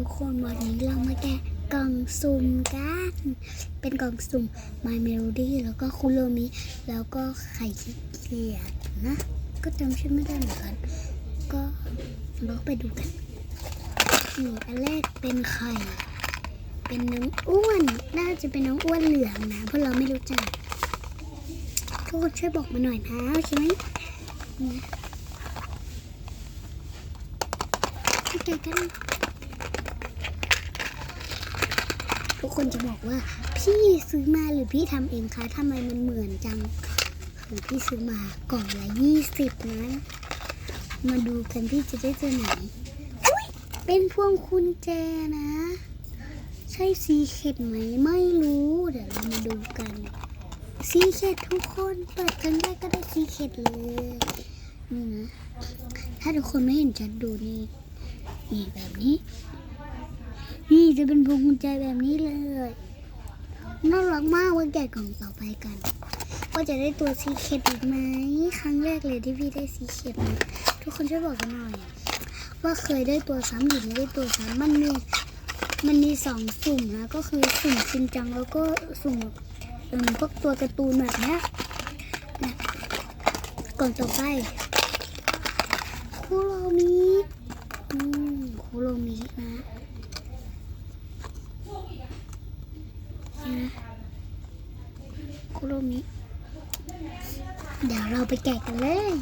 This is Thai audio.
ทุกคนวันนี้เรามาแกะกล่องสุ่มกัน เป็นกล่องสุ่ม My Melody แล้วก็คุโรมิแล้วก็ไข่ขี้เกียจนะ ก็จำชื่อไม่ได้เหมือนกัน ก็เราไปดูกันนี่อันแรกเป็นไข่ เป็นน้องอ้วน น่าจะเป็นน้องอ้วนเหลืองนะ เพราะเราไม่รู้จักทุกคนช่วยบอกมาหน่อยนะโอเคไหมนี่โอเคกัน ทุกคนจะบอกว่า พี่ซื้อมาหรือพี่ทำเองคะทำไมมันเหมือนจังคือพี่ซื้อมากล่องละยี่สิบนะมาดูกันที่จะได้เจอไหนอุ๊ยเป็นพวงกุญแจนะ ใช่ซีเค็ดไหมไม่รู้ เดี๋ยวเรามาดูกันซีเค็ดทุกคนเปิดครั้งแรกก็ได้ซีเค็ดเลยนี่นะถ้าทุกคนไม่เห็นชัดดูนี่นี่แบบนี้ นี่จะเป็นพวงกุญแจแบบนี้เลยน่ารักมากวันแกะกล่องต่อไปกันว่าจะได้ตัวซีเคดอีกไหมครั้งแรกเลยที่พี่ได้ซีเคดนะทุกคนช่วยบอกกันหน่อย ว่าเคยได้ตัวซ้ำหรือไม่ได้ตัวซ้ำมันมีมันมีสองสุ่มนะก็คือสุ่มจริงจังแล้วก็สุ่มเอิ่มพวกตัวการ์ตูนแบบนี้กล่องต่อไปคุโรมิคุโรมินะ นี้ เดี๋ยวเราไปแกะกันเลย